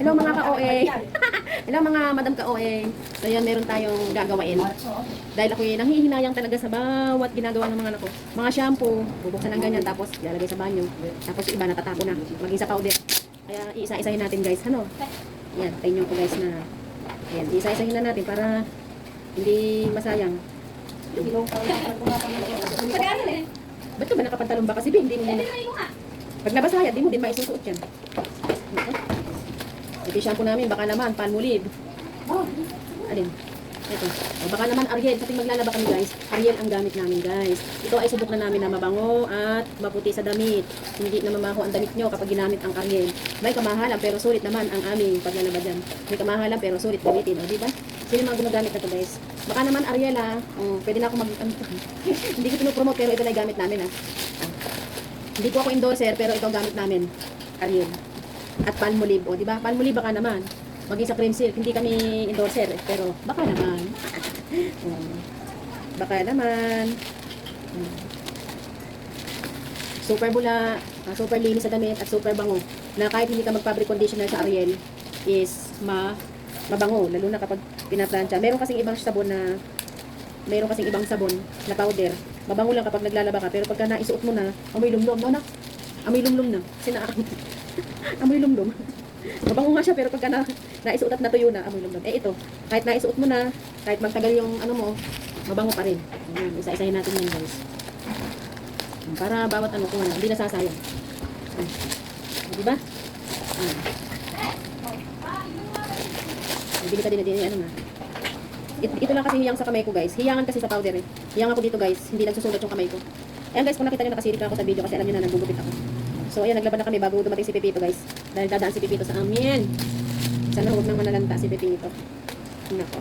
Hello mga ka-OA. Hello mga madam ka-OA. So yan, meron tayong gagawain. Dahil ako nanghihinayang talaga sa bawat ginagawa ng mga anak ko. Mga shampoo, bubuksan ng ganyan, tapos ilalagay sa banyo. Tapos yung iba natatapo na, maging sa powder. Kaya iisa-isahin natin guys. Ano? Yan, tayo nyo ko guys na Ayan, isa-isahin na natin para hindi masayang. Ba't ka ba nakapantalong ba? Kasi hindi mo. Pag nabasa yan, di mo din maisusuot yan. Ito. Yung shampoo namin, baka naman, palmolive. Alin? Ito. O baka naman Ariel, kasi maglalaba kami guys. Ariel ang gamit namin guys. Ito ay subok na namin na mabango at maputi sa damit. Hindi na mamaho ang damit nyo kapag ginamit ang Ariel. May kamahalan pero sulit naman ang aming paglalaba dyan. May kamahalan pero sulit gamitin. O diba? Sino mga gumagamit na to guys? Baka naman Ariel ha. Um, pwede na ako mag... hindi ko pinopromote pero ito na gamit namin ha. Ah. Hindi po ako endorser pero ito ang gamit namin. Ariel. At palmolive. O diba? Palmolive baka naman maging sa cream silk, hindi kami endorser, eh, pero baka naman. Um, baka naman. Um, super bula, ah, super linis sa damit at super bango. Na kahit hindi ka mag-fabric conditioner sa Ariel is ma mabango, lalo na kapag pinaplansya. Meron kasing ibang sabon na meron kasing ibang sabon na powder. Mabango lang kapag naglalaba ka, pero pagka naisuot mo na, amoy lumlum, no na? Amoy lumlum na. Kasi amoy lumlum. Mabango nga siya pero pagka na, naisuot at natuyo na, amoy lumlum. Eh ito, kahit naisuot mo na, kahit magtagal yung ano mo, mabango pa rin. Ayan, isa-isahin natin yan guys. Para bawat ano kung ano, hindi nasasayang. Ayan. Di ba? Ayan. Bibili ka din na din, ano na. Ito, ito lang kasi hiyang sa kamay ko guys. Hiyangan kasi sa powder eh. Hiyang ako dito guys. Hindi nagsusulat yung kamay ko. Ayan guys, kung nakita nyo nakasirit na ako sa video kasi alam nyo na nagugupit ako. So ayan, naglaban na kami bago dumating si Pepito guys. Dahil dadaan si Pepito sa amin. Sana huwag nang manalanta si Pepito. Nako.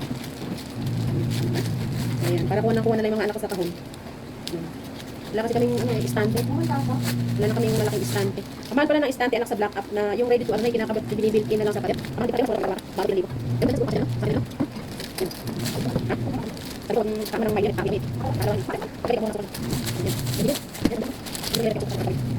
Ayan, para kuha na kuha na lang yung mga anak ko sa kahon. Ayan. Wala kasi kaming ano, eh, istante. Wala na kaming malaking istante. Ang pala ng istante anak sa black up na yung ready to ano na yung kinakabot, binibilkin na lang sa pader. Ang hindi pa rin, puro bago bago libo. Yung ba sa sa kanila? Ayan. Ha? Sabi ko, kama ng mayan, kami init. Para lang, pare ka muna sa kanila. Ayan. Ayan. Ayan. Ayan. Ayan. Ayan. Lalo yan. ha? Lalo yan. Aga mong aga mo sa mga tubig. Pero hindi kami nagpupisa. Kami lang po sa tayo. Kasi kami lang tubig yung bagong. Kasi kami po ko Pag wala yan, hindi ako makikita sa mga Pero may bila. Yun lang guys. Thank you for watching. Ay, yan naman. Okay, thank you. Nakunin natin. Ah, pare mo yan. Kuha ka lang dyan ng As far as you're mga concerned, panglaban namin dyan I'm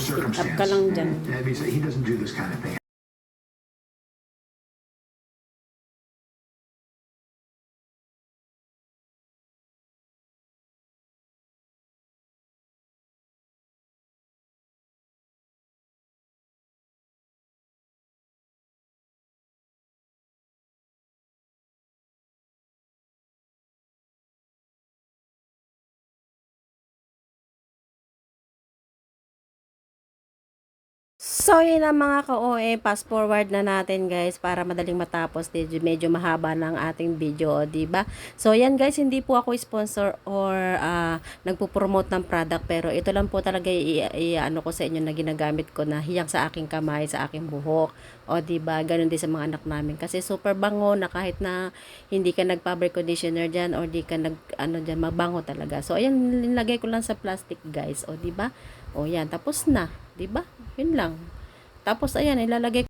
circumstance. ka lang dyan. That means that he doesn't do this kind of thing. So, yun ang mga ka-OA, fast forward na natin guys para madaling matapos. Medyo, mahaba ng ating video, ba? So, yan guys, hindi po ako sponsor or ah, nagpo-promote ng product pero ito lang po talaga i- i- ano ko sa inyo na ginagamit ko na hiyang sa aking kamay, sa aking buhok. O, ba? Ganun din sa mga anak namin. Kasi super bango na kahit na hindi ka nag-fabric conditioner dyan or di ka nag, ano dyan, mabango talaga. So, ayan, nilagay ko lang sa plastic guys. O, ba? O, yan. Tapos na. Di ba? Yun lang. Tapos, ayan, ilalagay